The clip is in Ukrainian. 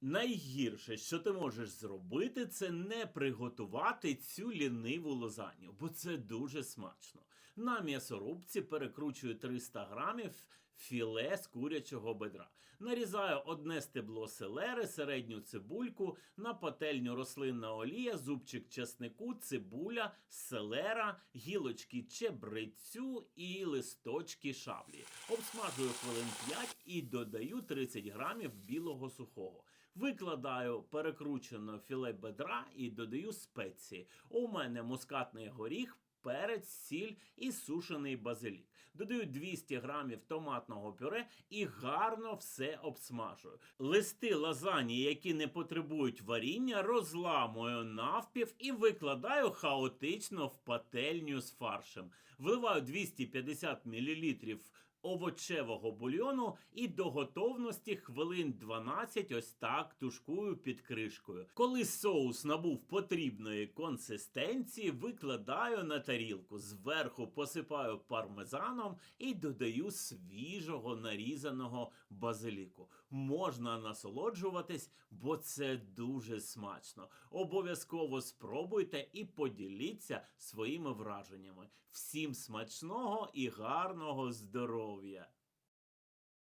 Найгірше, що ти можеш зробити, це не приготувати цю ліниву лазанью, бо це дуже смачно. На м'ясорубці перекручую 300 грамів філе з курячого бедра. Нарізаю одне стебло селери, середню цибульку, на пательню рослинна олія, зубчик чеснику, цибуля, селера, гілочки чебрецю і листочки шаблі. Обсмажую хвилин 5 і додаю 30 грамів білого сухого. Викладаю перекручене філе бедра і додаю спеції. У мене мускатний горіх. Перець, сіль і сушений базилік. Додаю 200 грамів томатного пюре і гарно все обсмажую. Листи лазані, які не потребують варіння, розламую навпів і викладаю хаотично в пательню з фаршем. Вливаю 250 мл овочевого бульйону і до готовності хвилин 12 ось так тушкую під кришкою. Коли соус набув потрібної консистенції, викладаю на тарілку, зверху посипаю пармезаном і додаю свіжого нарізаного базиліку. Можна насолоджуватись, бо це дуже смачно. Обов'язково спробуйте і поділіться своїми враженнями. Всім смачного і гарного здоров'я! obvia.